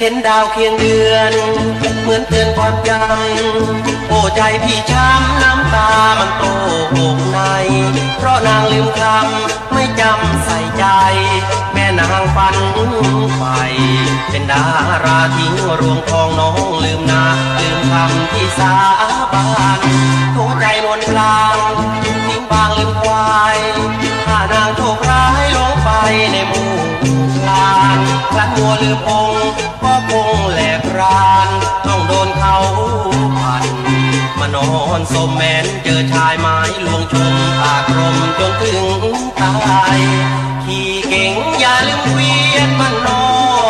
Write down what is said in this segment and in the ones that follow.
เห็นดาวเคียงเดือน เหมือนเตือนความจำโอ้ใจพี่ช้ำน้ำตามันโตอกใน เพราะนางลืมคำไม่จำใส่ใจ แม่นางฟันไป เป็นดาราทิ้งรวงทองน้องลืมนาลืมคำที่สาบาน คลันมัวลืมองค์ก็คงแหลกราน ต้องโดนเขาพันมานอนสมแมนเจอชายไม้ลวงชมปากรมจนถึงตาย ขี่เก่งอย่าลืมเวียนมันนอ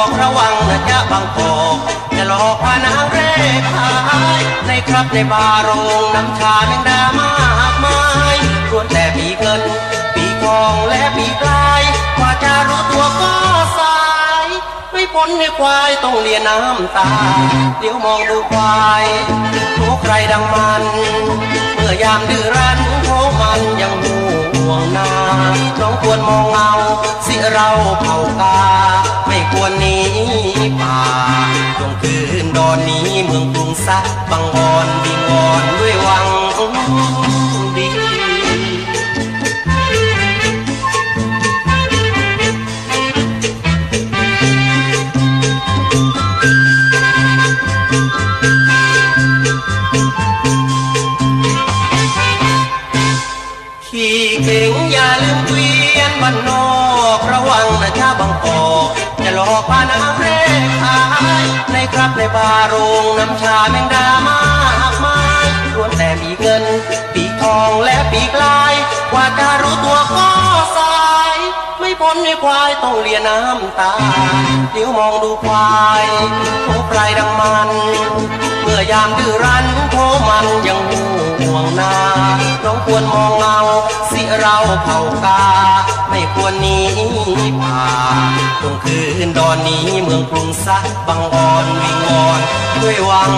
กระวังนะจ๊ะบางกอกจะหลอกพานางเร่ขายในครับในบาร์โรงน้ำชาแมงดามากมายรวนแต่ปีเงินปีทองและปีกลา ไม่พ้นให้ควายต้องเลียน้ำตา เดี๋ยวมองดูควายรู้ใครดังมัน เมื่อยามดื้อรั้นโคมันยังห่วงนาน้องควรมองเงาสิเราเผากา ไม่ควรหนีป่าจงคืนดอนนี้เมืองกรุงซักบังวอนวิงวอนด้วยวัง ดีขี่เก่งอย่าลืมเวียนบ้านนอกระวังนะจ้าบางกอกจะหลอกพานาเร่ขายในครับในบาร์โรงน้ำชาแมงดามากมายล้วนแต่มีเงิน ปีทองและปีกลายกว่าจะรู้ตัวก็สาย ไม่พ้นให้ควายต้องเลียน้ำตาเดี๋ยวมองดูควายโคไกลดังมันเมื่อยามดื้อรั้นโคมันยังห่วงนาน้องควรมอง เราเผ่ากา ไม่ควรหนีป่าตรงคืนดอนนี้เมืองกรุงซักบังอ่อนวิงวอนด้วยหวัง